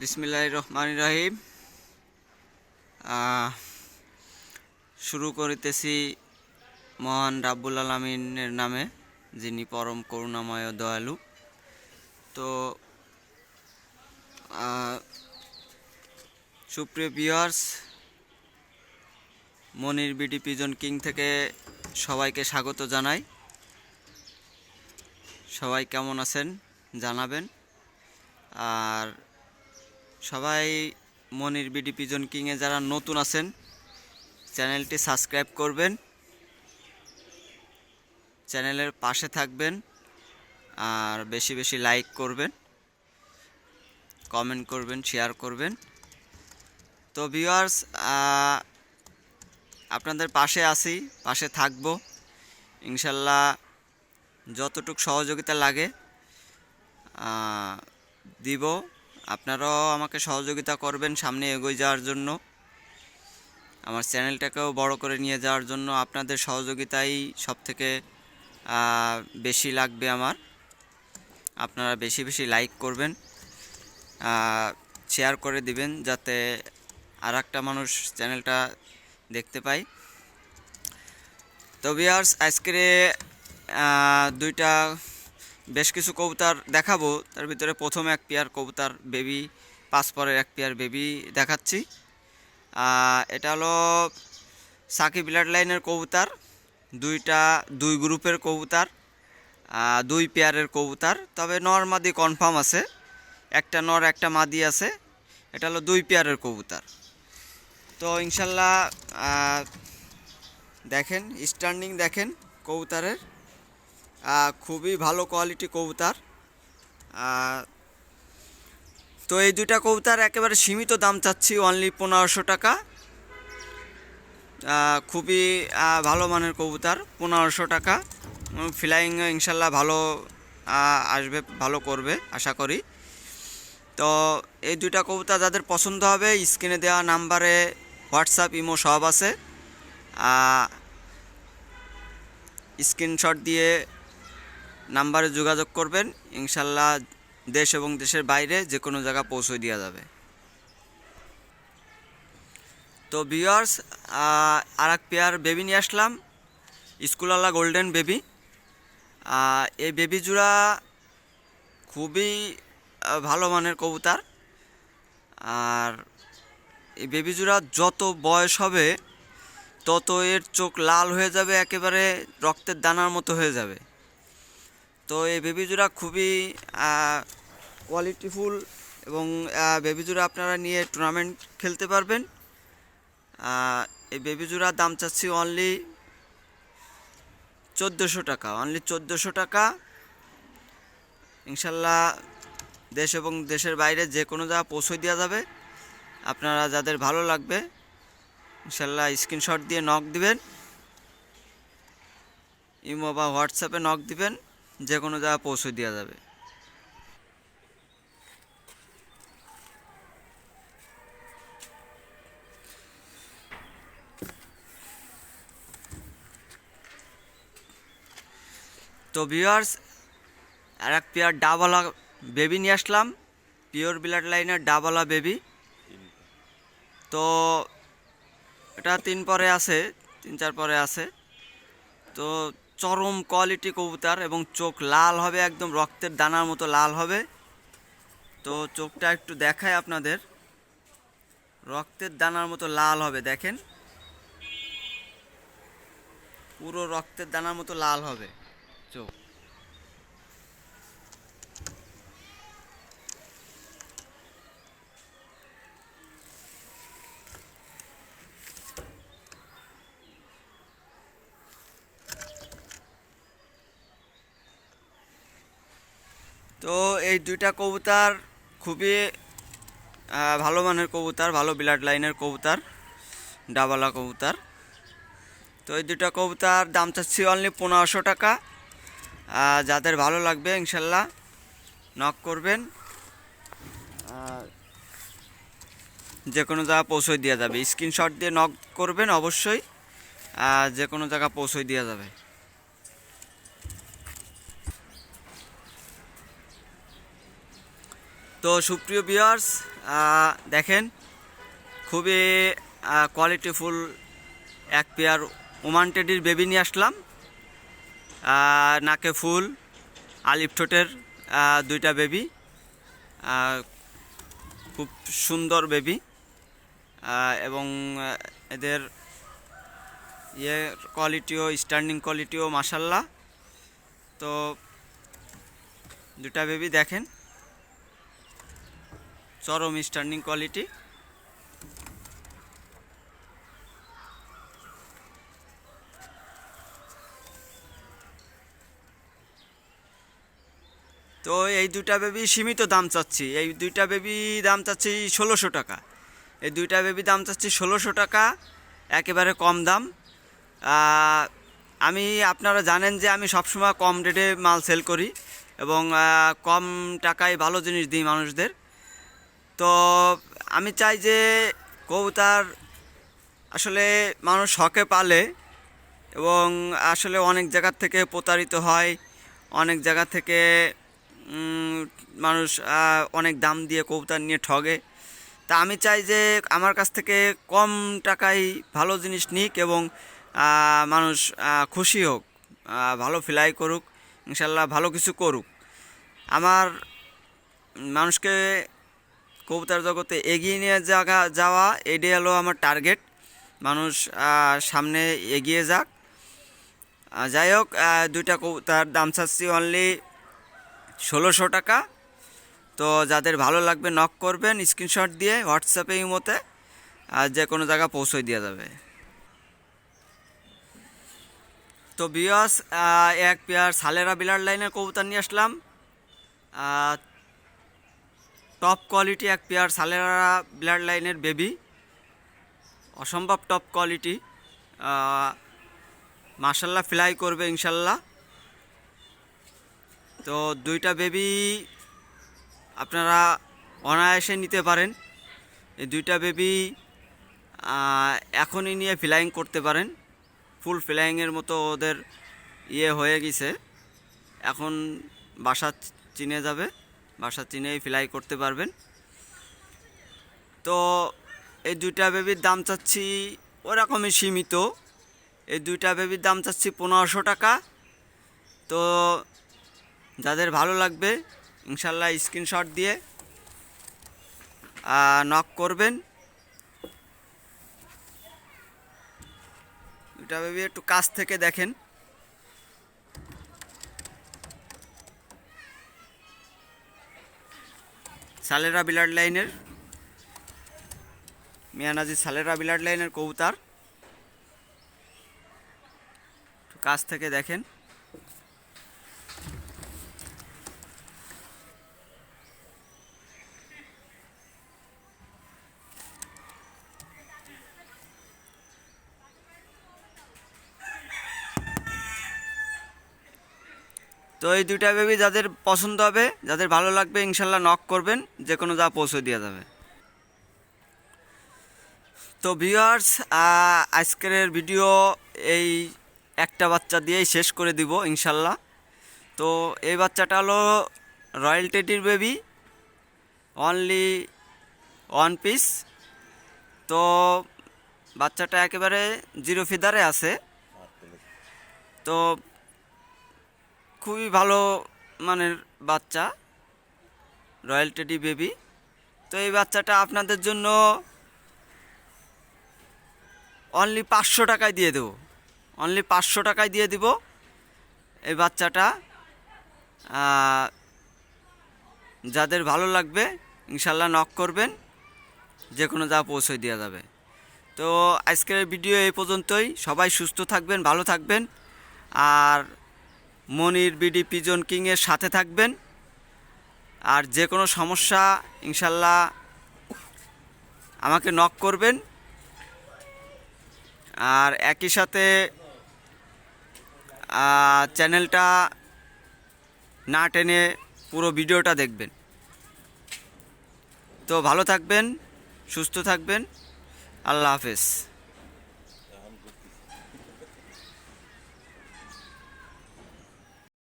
বিসমিল্লাহ রহমান রাহিম শুরু করিতেছি মহান রাব্বুল আলমিনের নামে, যিনি পরম করুণাময় দয়ালু। তো সুপ্রিয় viewers Monir BD pigeon king থেকে সবাইকে স্বাগত জানাই। সবাই কেমন আছেন জানাবেন। আর সবাই মনির বিডি পিজন কিংয়ে যারা নতুন আছেন, চ্যানেলটি সাবস্ক্রাইব করবেন, চ্যানেলের পাশে থাকবেন, আর বেশি বেশি লাইক করবেন, কমেন্ট করবেন, শেয়ার করবেন। তো ভিউয়ার্স আপনাদের পাশে আছি, পাশে থাকব। ইনশাল্লাহ যতটুক সহযোগিতা লাগে দিব। আপনারাও আমাকে সহযোগিতা করবেন সামনে এগিয়ে যাওয়ার জন্য। আমার চ্যানেলটাকেও বড় করে নিয়ে যাওয়ার জন্য আপনাদের সহযোগিতাই সব থেকে বেশি লাগবে আমার। আপনারা বেশি বেশি লাইক করবেন শেয়ার করে দিবেন যাতে আর মানুষ চ্যানেলটা দেখতে পায়। তো বিয়ার্স আজকে দুইটা বেশ কিছু কবুতার দেখাবো। তার ভিতরে প্রথম এক পেয়ার কবুতার বেবি পাঁচ পরের এক পেয়ার বেবি দেখাচ্ছি। এটা হলো সাকি ব্লাড লাইনের কবুতার, দুইটা, দুই গ্রুপের কবুতার দুই পেয়ারের কবুতার। তবে নর মাদি কনফার্ম আছে, একটা নর, একটা মাদি আছে। এটা হলো দুই পেয়ারের কবুতার। তো ইনশাল্লাহ দেখেন স্ট্যান্ডিং দেখেন কবুতরের। খুবই ভালো কোয়ালিটি কবুতর। তো এই দুইটা কবুতর একেবারে সীমিত দাম চাচ্ছি অনলি পনেরোশো টাকা। খুবই ভালো মানের কবুতর, পনেরোশো টাকা। ফ্লাইং ইনশাল্লাহ ভালো আসবে, ভালো করবে, আশা করি। তো এই দুইটা কবুতর যাদের পছন্দ হবে, স্ক্রিনে দেওয়া নাম্বারে হোয়াটসঅ্যাপ, ইমো সব আছে। স্ক্রিনশট দিয়ে নাম্বারে যোগাযোগ করবেন। ইনশাল্লাহ দেশ এবং দেশের বাইরে যে কোনো জায়গা পৌঁছে দেওয়া যাবে। তো ভিউয়ার্স আর এক পেয়ার বেবি নিয়ে আসলাম। স্কুলওয়ালা গোল্ডেন বেবি। এই বেবি জোড়া খুবই ভালো মানের কবুতর। আর এই বেবি জোড়া যত বয়স হবে, তত এর চোখ লাল হয়ে যাবে, একেবারে রক্তের দানার মতো হয়ে যাবে। তো এই বেবি জোড়া খুবই কোয়ালিটিফুল এবং বেবি জোড়া আপনারা নিয়ে টুর্নামেন্ট খেলতে পারবেন। এই বেবি জোড়ার দাম চাচ্ছি অনলি চোদ্দোশো টাকা অনলি চোদ্দোশো টাকা। ইনশাল্লাহ দেশ এবং দেশের বাইরে যে কোনো জায়গা পৌঁছে দেওয়া যাবে। আপনারা যাদের ভালো লাগবে, ইনশাল্লাহ স্ক্রিনশট দিয়ে নক দিবেন। ইমো বা হোয়াটসঅ্যাপে নক দিবেন। যে কোনো জায়গা পৌঁছে দেওয়া যাবে। তো ভিউয়ার্স আর এক পেয়ার ডাবলা বেবি নিয়ে আসলাম। পিওর ব্লাড লাইনের ডাবলা বেবি তো এটা তিন পরে আছে, তিন চার পরে আছে। তো চরম কোয়ালিটি কবুতর এবং চোখ লাল হবে একদম, রক্তের দানার মতো লাল হবে। তো চোখটা একটু দেখায় আপনাদের। রক্তের দানার মতো লাল হবে, দেখেন। পুরো রক্তের দানার মতো লাল হবে চোখ। তো এই দুইটা কবুতর খুবই ভালো মানের কবুতর, ভালো ব্লাড লাইনের কবুতর, ডাবালা কবুতর। তো এই দুইটা কবুতর দাম চাচ্ছি অনলি পনেরোশো টাকা। যাদের ভালো লাগবে ইনশাল্লাহ নক করবেন। যে কোনো জায়গা পৌঁছে দেওয়া যাবে। স্ক্রিনশট দিয়ে নক করবেন অবশ্যই। যে কোনো জায়গা পৌঁছে দেওয়া যাবে। তো সুপ্রিয় বিয়ার্স দেখেন, খুবই কোয়ালিটিফুল এক পেয়ার ওমান টেডির বেবি নিয়ে আসলাম। নাকে ফুল আলিপ ঠোঁটের দুইটা বেবি খুব সুন্দর বেবি এবং এদের ইয়ে কোয়ালিটিও স্ট্যান্ডিং কোয়ালিটিও মাসাল্লাহ তো দুটা বেবি দেখেন। চরম স্ট্যান্ডিং কোয়ালিটি তো এই দুইটা বেবি সীমিত দাম চাচ্ছি। এই দুইটা বেবি দাম চাচ্ছি ষোলোশো টাকা। এই দুইটা বেবি দাম চাচ্ছি ষোলোশো টাকা, একেবারে কম দাম। আমি, আপনারা জানেন যে আমি সবসময় কম রেটে মাল সেল করি এবং কম টাকায় ভালো জিনিস দিই মানুষদের। তো আমি চাই যে কবুতার আসলে মানুষ শখে পালে এবং আসলে অনেক জায়গার থেকে প্রতারিত হয়, অনেক জায়গা থেকে মানুষ অনেক দাম দিয়ে কবুতর নিয়ে ঠগে। তা আমি চাই যে আমার কাছ থেকে কম টাকায় ভালো জিনিস নিক এবং মানুষ খুশি হোক ভালো ফ্লাই করুক, ইনশাল্লাহ ভালো কিছু করুক। আমার মানুষকে কবুতর জগতে এগিয়ে নিয়ে যাওয়া যাওয়া, এটাই হলো আমার টার্গেট মানুষ সামনে এগিয়ে যাক। যাই হোক দুইটা কবুতার, দাম চাচ্ছি অনলি ষোলোশো টাকা। তো যাদের ভালো লাগবে নক করবেন স্ক্রিনশট দিয়ে হোয়াটসঅ্যাপে ইমোতে, আর যে কোনো জায়গা পৌঁছে দেওয়া যাবে। তো বিয়স এক পেয়ার সালেরা বিলার লাইনের কবুতর নিয়ে আসলাম। টপ কোয়ালিটি এক পেয়ার সালেরা ব্লাড লাইনের বেবি অসম্ভব টপ কোয়ালিটি মার্শাল্লাহ ফ্লাই করবে ইনশাল্লাহ তো দুইটা বেবি আপনারা অনায়াসে নিতে পারেন। এই দুইটা বেবি এখনই নিয়ে ফ্লাইং করতে পারেন। ফুল ফ্লাইংয়ের মতো ওদের ইয়ে হয়ে গেছে। এখন বাসা চিনে যাবে। বাসা চিনেই ফ্লাই করতে পারবেন। তো এই দুইটা বেবির দাম চাচ্ছি ওরকমই সীমিত। এই দুইটা বেবির দাম চাচ্ছি পনেরোশো টাকা। তো যাদের ভালো লাগবে, ইনশাল্লাহ স্ক্রিনশট দিয়ে নক করবেন। দুইটা বেবি একটু কাছ থেকে দেখেন। সালেরা বিলার লাইনের মিয়ানাজি সালেরা বিলার লাইনের কবুতার। কাছ থেকে দেখেন। তো এই দুইটা বেবি যাদের পছন্দ হবে, যাদের ভালো লাগবে, ইনশাল্লাহ নক করবেন, যে কোনো যা পৌঁছে দেওয়া যাবে। তো ভিউয়ার্স আজকের ভিডিও এই একটা বাচ্চা দিয়েই শেষ করে দিব, ইনশাল্লাহ। তো এই বাচ্চাটা হলো রয়্যাল টেডির বেবি অনলি ওয়ান পিস তো বাচ্চাটা একেবারে জিরো ফিদারে আছে। তো খুবই ভালো মানের বাচ্চা, রয়্যাল টেডি বেবি। তো এই বাচ্চাটা আপনাদের জন্য অনলি পাঁচশো টাকায় দিয়ে দেবো। অনলি পাঁচশো টাকায় দিয়ে দিব এই বাচ্চাটা। যাদের ভালো লাগবে, ইনশাল্লাহ নক করবেন যে কোনো যা পৌঁছে দেওয়া যাবে। তো আজকের ভিডিও এই পর্যন্তই। সবাই সুস্থ থাকবেন, ভালো থাকবেন। আর মনির, বিডি, পিজন কিংয়ের সাথে থাকবেন। আর যে কোনো সমস্যা, ইনশাল্লাহ আমাকে নক করবেন। আর একই সাথে চ্যানেলটা না টেনে পুরো ভিডিওটা দেখবেন। তো ভালো থাকবেন, সুস্থ থাকবেন। আল্লাহ হাফেজ।